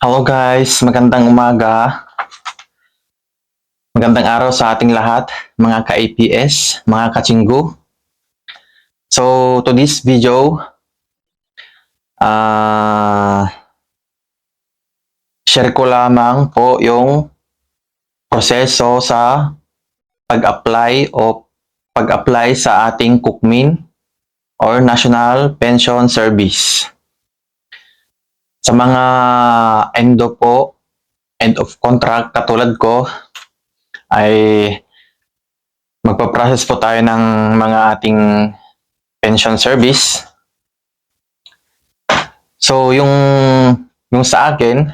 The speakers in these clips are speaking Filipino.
Hello guys, magandang umaga. Magandang araw sa ating lahat, mga ka-APS, mga ka-chinggu. So, to this video, ah share ko lamang po yung proseso sa pag-apply o pag-apply sa ating Kukmin or National Pension Service. Sa mga endo po, end of contract katulad ko, ay magpa-process po tayo ng mga ating pension service. So, yung, yung sa akin,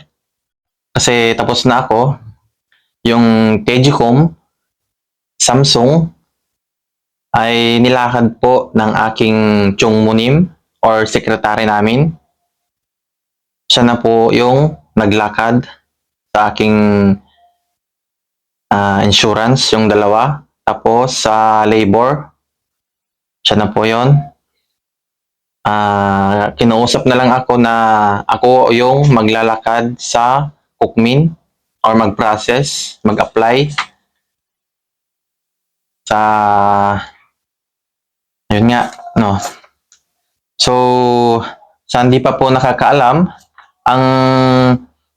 kasi tapos na ako, yung KGCOM, Samsung, ay nilakad po ng aking Chung Munim or secretary namin siya na po yung naglakad sa aking ah, insurance, yung dalawa. Tapos sa labor, siya na po yon. Ah, kinausap na lang ako na ako yung maglalakad sa Kukmin or mag-process, mag-apply sa yun nga, no. So, sa hindi pa po nakakaalam, ang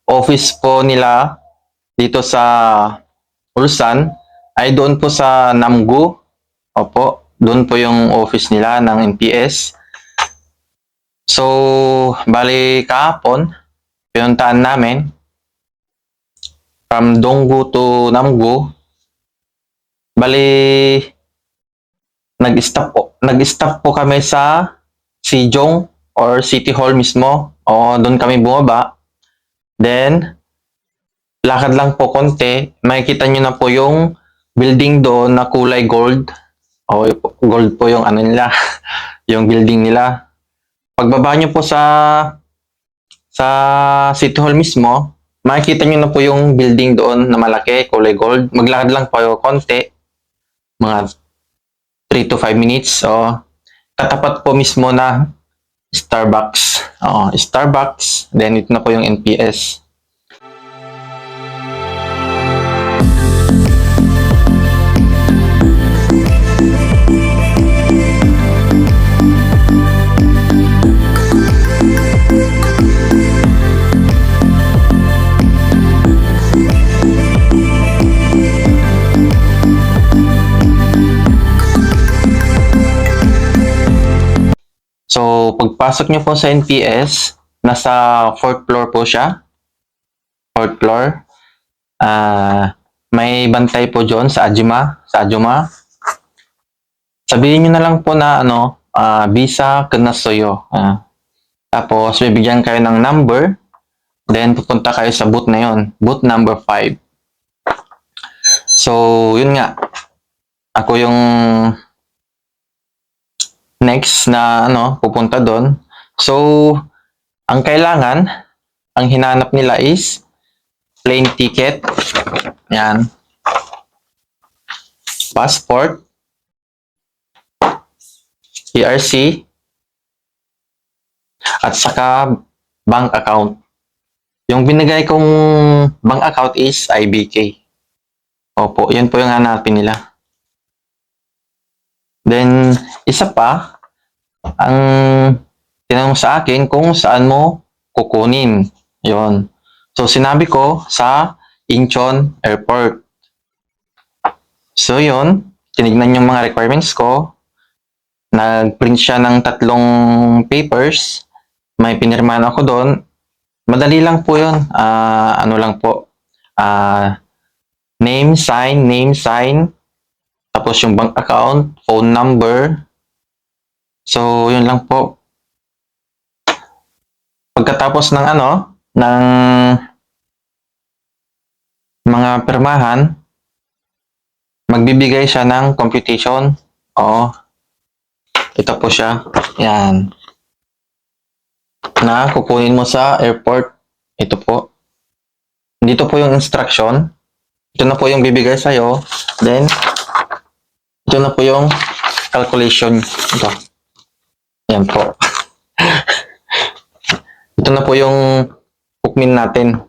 office po nila dito sa Ulsan ay doon po sa Namgu. Opo, doon po yung office nila ng NPS. So, bali kahapon, pinuntahan namin from Donggu to Namgu. Bali, nag-stop po, nag-stop po kami sa Sijong or City Hall mismo. O, doon kami bumaba. Then, lakad lang po konti. Makikita nyo na po yung building doon na kulay gold. O, gold po yung ano nila. yung building nila. Pagbaba nyo po sa sa City Hall mismo, makikita nyo na po yung building doon na malaki, kulay gold. Maglakad lang po konti. Mga 3 to 5 minutes. O, tatapat po mismo na Starbucks. Oo, Starbucks. Then, ito na po yung NPS. So, pagpasok nyo po sa NPS, nasa fourth floor po siya. Fourth floor. Ah, may bantay po dyan sa Ajima, sa Ajuma. Sabihin nyo na lang po na ano, ah, visa kanasoyo. Ah, tapos, bibigyan kayo ng number. Then, pupunta kayo sa booth na yon, booth number 5. So, yun nga. Ako yung next na ano, pupunta doon. So, ang kailangan, ang hinanap nila is plane ticket. Yan. Passport. ERC. At saka bank account. Yung binigay kong bank account is IBK. Opo, yun po yung hanapin nila. Then, isa pa, ang tinanong sa akin kung saan mo kukunin. Yon. So, sinabi ko sa Incheon Airport. So, yon. Tinignan yung mga requirements ko. Nag-print siya ng tatlong papers. May pinirmahan ako doon. Madali lang po yun. Ah, ano lang po. Ah, name, sign, name, sign. Tapos yung bank account, phone number. So, yun lang po. Pagkatapos ng ano, ng mga pirmahan, magbibigay siya ng computation. O, ito po siya. Yan. Na kukunin mo sa airport. Ito po. Dito po yung instruction. Ito na po yung bibigay sa'yo. Then, ito na po yung calculation. Ito. Yan po. ito na po yung cookmin natin.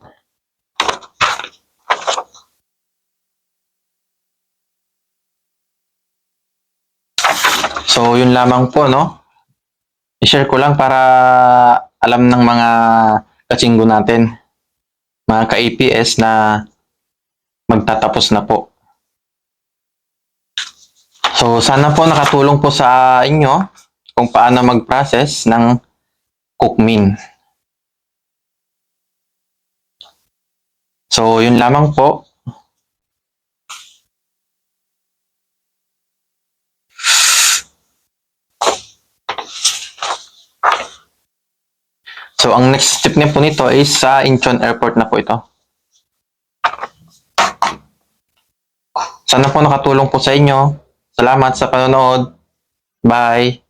So, yun lamang po, no? I-share ko lang para alam ng mga katsinggo natin, mga ka-APS na magtatapos na po. So, sana po nakatulong po sa inyo kung paano mag-process ng cookmin. So, yun lamang po. So, ang next step niya po nito is sa Incheon Airport na po ito. Sana po nakatulong po sa inyo. Salamat sa panonood. Bye!